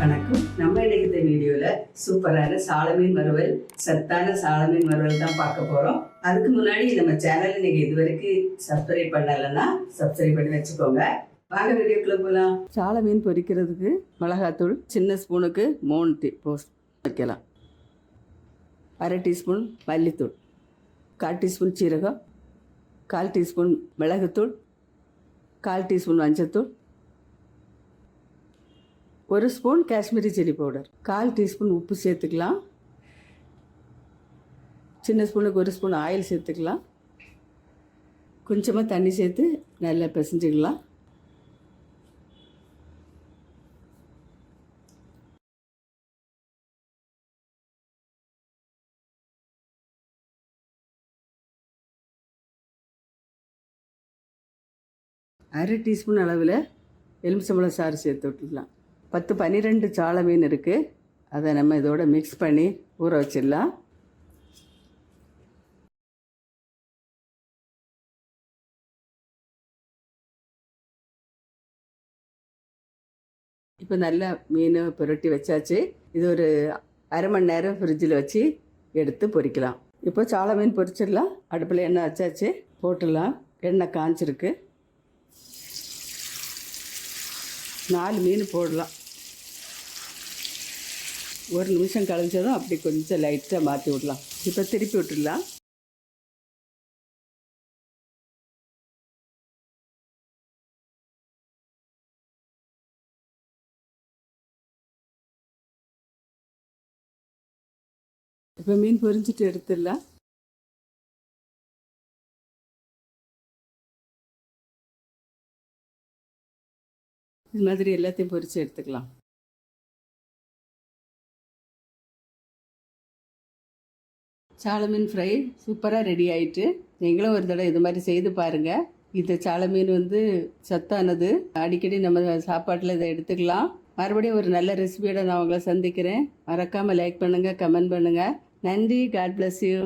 வணக்கம். நம்ம இன்னைக்கு இந்த வீடியோல சூப்பரான சாலமீன் வறுவல் சத்தான சாலமீன் வறுவல் தான் பார்க்க போறோம். அதுக்கு முன்னாடி நம்ம சேனல் நீங்க இதுவரைக்கும் சப்ஸ்கிரைப் பண்ணலைன்னா சப்ஸ்கிரைப் பண்ணி வச்சுக்கோங்க. வாங்க வீடியோக்குள்ள போகலாம் சால மீன் பொரிக்கிறதுக்கு மிளகாத்தூள் சின்ன ஸ்பூனுக்கு மூணு டீ போஸ்ட் வைக்கலாம். அரை டீஸ்பூன் மல்லித்தூள் கால் டீஸ்பூன் சீரகம் கால் டீஸ்பூன் மிளகுத்தூள் கால் டீஸ்பூன் மஞ்சத்தூள் ஒரு ஸ்பூன் காஷ்மீரி சில்லி பவுடர். கால் டீஸ்பூன் உப்பு சேர்த்துக்கலாம். சின்ன ஸ்பூனுக்கு ஒரு ஸ்பூன் ஆயில் சேர்த்துக்கலாம். கொஞ்சமாக தண்ணி சேர்த்து நல்லா பிசைஞ்சிக்கலாம். அரை டீஸ்பூன் அளவில் எலுமிச்சம்பழம் சாறு சேர்த்து விட்டுக்கலாம் பத்து பன்னிரெண்டு சால மீன் இருக்குது அதை நம்ம இதோட மிக்ஸ் பண்ணி ஊற வச்சிடலாம். இப்போ நல்லா மீன் புரட்டி வச்சாச்சு. இது ஒரு அரை மணி நேரம் ஃப்ரிட்ஜில் வச்சு எடுத்து பொரிக்கலாம் இப்போ சால மீன் பொரிச்சிடலாம் அடுப்பில் எண்ணெய் வச்சாச்சு. போட்டுடலாம். எண்ணெய் காஞ்சிருக்கு. நாலு மீன் போடலாம். ஒரு நிமிஷம் கழிஞ்சதும் அப்படி கொஞ்சம் லைட்டாக மாற்றி விடலாம். இப்போ திருப்பி விட்டுடலாம். இப்போ மீன் பொரிஞ்சிட்டு எடுத்துடலாம். இது மாதிரி எல்லாத்தையும் பொறித்து எடுத்துக்கலாம். சாலமீன் ஃப்ரை சூப்பராக ரெடி ஆயிட்டு நீங்களும் ஒரு தடவை இது மாதிரி செய்து பாருங்கள் இந்த சாலமீன் வந்து சத்தானது. அடிக்கடி நம்ம சாப்பாட்டில் இதை எடுத்துக்கலாம். மறுபடியும் ஒரு நல்ல ரெசிபியோட நான் உங்களை சந்திக்கிறேன். மறக்காமல் லைக் பண்ணுங்கள் கமெண்ட் பண்ணுங்கள் நன்றி. God bless you